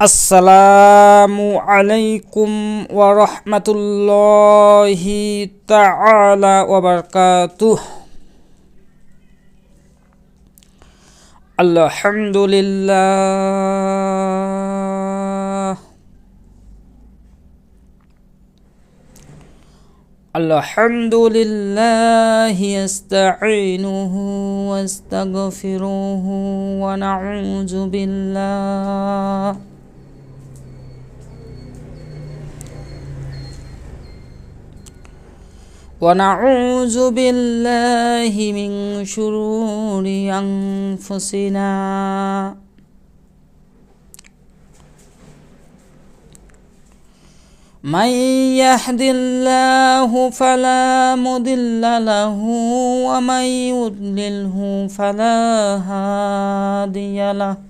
السلام عليكم ورحمة الله تعالى وبركاته. الحمد لله. الحمد لله يستعينه واستغفره ونعوذ بالله. ونعوذ بالله من شرور أنفسنا. من يهد الله فلا مضل له ومن يضلله فلا هادي له.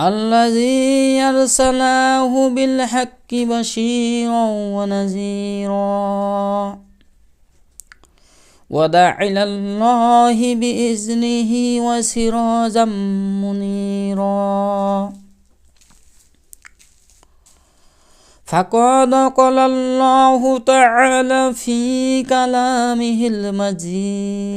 الذي ارسله بالحق بشيرا ونذيرا ودع الى الله باذنه وسراجا منيرا فقد قال الله تعالى في كلامه المجيد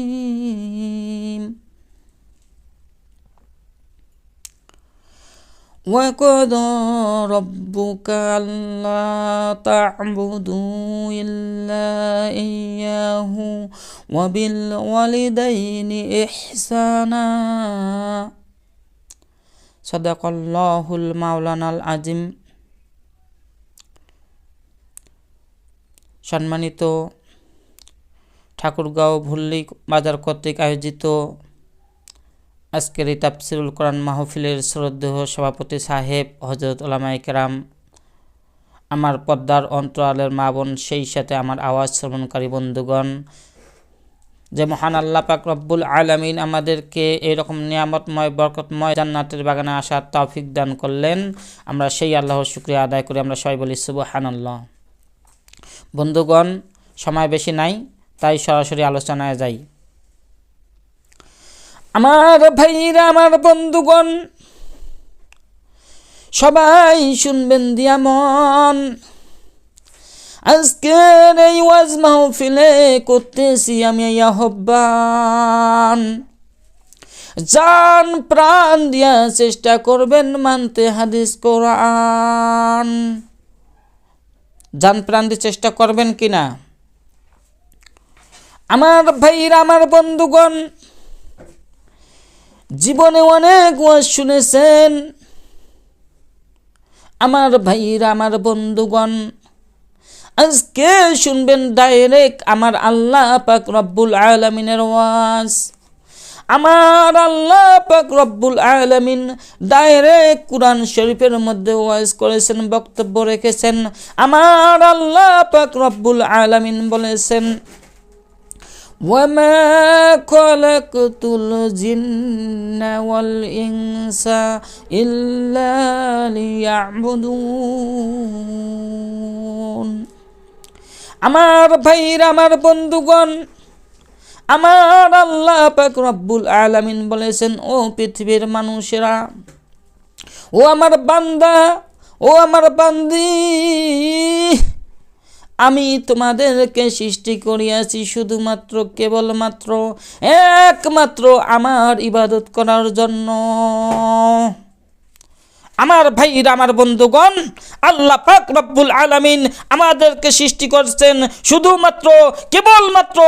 وقضى ربك ألا تعبدوا إلا إياه وبالوالدين إحسانا صدق الله المولانا العظيم সম্মানিত ঠাকুরগাঁও ভুল্লি বাজার কর্তৃক আয়োজিত আজকের এই তাফসিরুল কোরআন মাহফিলের শ্রদ্ধেয় সভাপতি সাহেব হজরত ওলামাই কেরাম, আমার পদ্মার অন্তরালের মা বোন, সেই সাথে আমার আওয়াজ শ্রবণকারী বন্ধুগণ, যে মহান আল্লাহ পাক রব্বুল আলমিন আমাদেরকে এরকম নিয়ামতময়, বরকতময় জান্নাতের বাগানে আসার তৌফিক দান করলেন। আমরা সেই আল্লাহর শুক্রিয়া আদায় করি। আমরা সবাই বলি সুবহানাল্লাহ। বন্ধুগণ, সময় বেশি নাই, তাই সরাসরি আলোচনায় যাই। আমার ভাইরা, আমার বন্ধুগণ, সবাই শুনবেন দিয়া মন আজকের এই ওয়াজ মাহফিলে করতেছি আমি এই আহ্বান। জান প্রাণ দিয়া চেষ্টা করবেন মানতে হাদিস কোরআন। যান প্রাণ দিয়ে চেষ্টা করবেন কি না আমার ভাইরা, আমার বন্ধুগণ জীবনে অনেক ওয়াজ শুনেছেন। আমার ভাইরা, আমার বন্ধুগণ, আজকে শুনবেন ডাইরেক্ট আমার আল্লাহ পাক রব্বুল আলমিনের ওয়াজ। আমার আল্লাহ পাক রব্বুল আলমিন ডাইরেক্ট কোরআন শরীফের মধ্যে ওয়াজ করেছেন, বক্তব্য রেখেছেন। আমার আল্লাহ পাক রব্বুল আলমিন বলেছেন وما خلقت الجن والإنس إلا ليعبدون আমার ভাইরা আমার বন্ধুগণ আমার আল্লাহ পাক রব্বুল আলামিন বলেছেন ও পৃথিবীর মানুষেরা ও আমার বান্দা ও আমার বান্দি আমি তোমাদেরকে সৃষ্টি করিয়াছি শুধুমাত্র কেবলমাত্র একমাত্র আমার ইবাদত করার জন্য। আমার ভাইরা, আমার বন্ধুগণ, আল্লাহ পাক রব্বুল আলামিন আমাদেরকে সৃষ্টি করছেন শুধুমাত্র, কেবলমাত্র,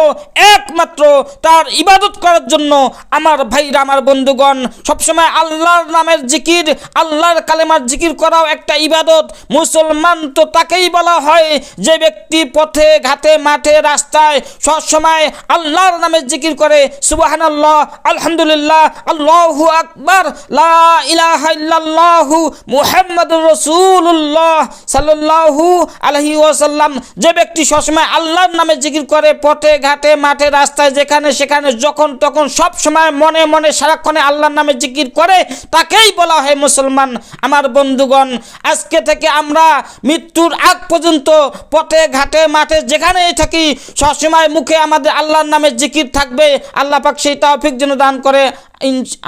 একমাত্র তার ইবাদত করার জন্য। আমার ভাইরা, আমার বন্ধুগণ, সবসময় আল্লাহর নামের জিকির, আল্লাহর কালেমার জিকির করাও একটা ইবাদত। মুসলমান তো তাকেই বলা হয় যে ব্যক্তি পথে, ঘাটে, মাঠে, রাস্তায় সবসময় আল্লাহর নামের জিকির করে। সুবহানাল্লাহ, আলহামদুলিল্লাহ, আল্লাহু আকবার, লা ইলাহা ইল্লাল্লাহু মুহাম্মাদুর রাসূলুল্লাহ সাল্লাল্লাহু আলাইহি ওয়াসাল্লাম। যে ব্যক্তি সবসময় আল্লাহর নামে জিকির করে, পথে, ঘাটে, মাঠে, রাস্তায়, যেখানে, সেখানে, যখন তখন সব সময় মনে মনে সারাক্ষণে আল্লাহর নামে জিকির করে, তাকেই বলা হয় মুসলমান। আমার বন্ধুগণ, আজকে থেকে আমরা মৃত্যুর আগ পর্যন্ত পথে, ঘাটে, মাঠে, যেখানেই থাকি, সবসময় মুখে আমাদের আল্লাহর নামে জিকির থাকবে। আল্লাহ পাক সেই তৌফিক যেন দান করে।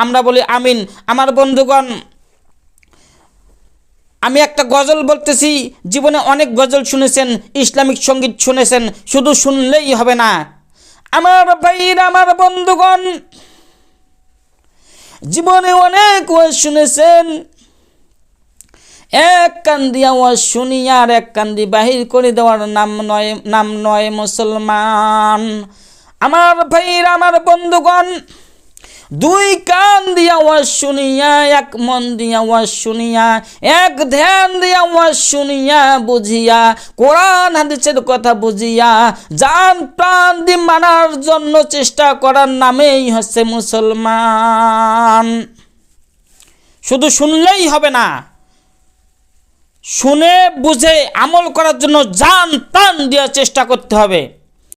আমরা বলি আমিন। আমার বন্ধুগণ আমি একটা গজল বলতেছি, জীবনে অনেক গজল শুনেছেন, ইসলামিক সংগীত শুনেছেন, শুধু শুনলেই হবে না। আমার ভাইরা আমার বন্ধুগণ, জীবনে অনেক ওয়াজ শুনেছেন। এক কান্দি আওয়াজ শুনি আর এক কান্দি বাহির করে দেওয়ার নাম নয় নাম নয় মুসলমান। আমার ভাইরা আমার বন্ধুগণ, দুই কান দিয়া শুনিয়া, এক মন দিয়া শুনিয়া, এক ধ্যান দিয়া শুনিয়া, বুঝিয়া, কোরআন, হাদিসের কথা বুঝিয়া প্রাণ দিয়ে মানার জন্য চেষ্টা করার নামেই হচ্ছে মুসলমান। শুধু শুনলেই হবে না, শুনে, বুঝে, আমল করার জন্য জান প্রাণ দেওয়ার চেষ্টা করতে হবে।